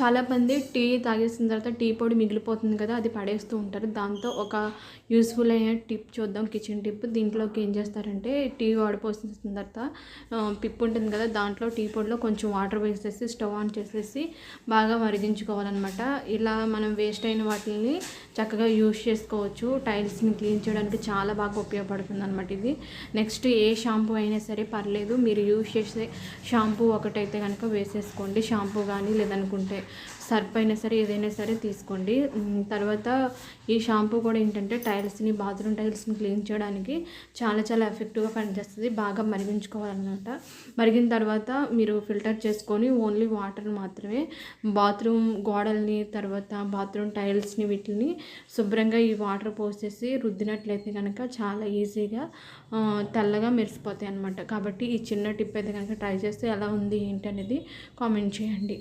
చాలామంది టీ తాగేసిన తర్వాత టీ పొడి మిగిలిపోతుంది కదా అది పడేస్తూ ఉంటారు. దాంతో ఒక యూస్ఫుల్ అయిన టిప్ చూద్దాం కిచెన్ టిప్ దీంట్లోకి ఏం చేస్తారంటే టీ వాడిపోసిన తర్వాత పిప్ ఉంటుంది కదా దాంట్లో టీ పొడిలో కొంచెం వాటర్ వేసేసి స్టవ్ ఆన్ చేసేసి బాగా మరిగించుకోవాలన్నమాట. ఇలా మనం వేస్ట్ అయిన వాటిని చక్కగా యూస్ చేసుకోవచ్చు. టైల్స్ని క్లీన్ చేయడానికి చాలా బాగా ఉపయోగపడుతుంది అనమాట ఇది. నెక్స్ట్ ఏ షాంపూ అయినా సరే పర్లేదు. మీరు యూస్ చేసే షాంపూ ఒకటైతే కనుక వేసేసుకోండి. షాంపూ కానీ లేదనుకుంటే సర్ప్ అయినా సరే ఏదైనా సరే తీసుకోండి. తర్వాత ఈ షాంపూ కూడా ఏంటంటే టైల్స్ని బాత్రూమ్ టైల్స్ని క్లీన్ చేయడానికి చాలా చాలా ఎఫెక్టివ్గా పనిచేస్తుంది. బాగా మరిగించుకోవాలన్నమాట. మరిగిన తర్వాత మీరు ఫిల్టర్ చేసుకొని ఓన్లీ వాటర్ మాత్రమే బాత్రూమ్ గోడల్ని తర్వాత బాత్రూమ్ టైల్స్ని వీటిని శుభ్రంగా ఈ వాటర్ పోసేసి రుద్దినట్లయితే కనుక చాలా ఈజీగా తెల్లగా మెరిసిపోతాయి అన్నమాట. కాబట్టి ఈ చిన్న టిప్ అయితే కనుక ట్రై చేస్తే ఎలా ఉంది ఏంటి అనేది కామెంట్ చేయండి.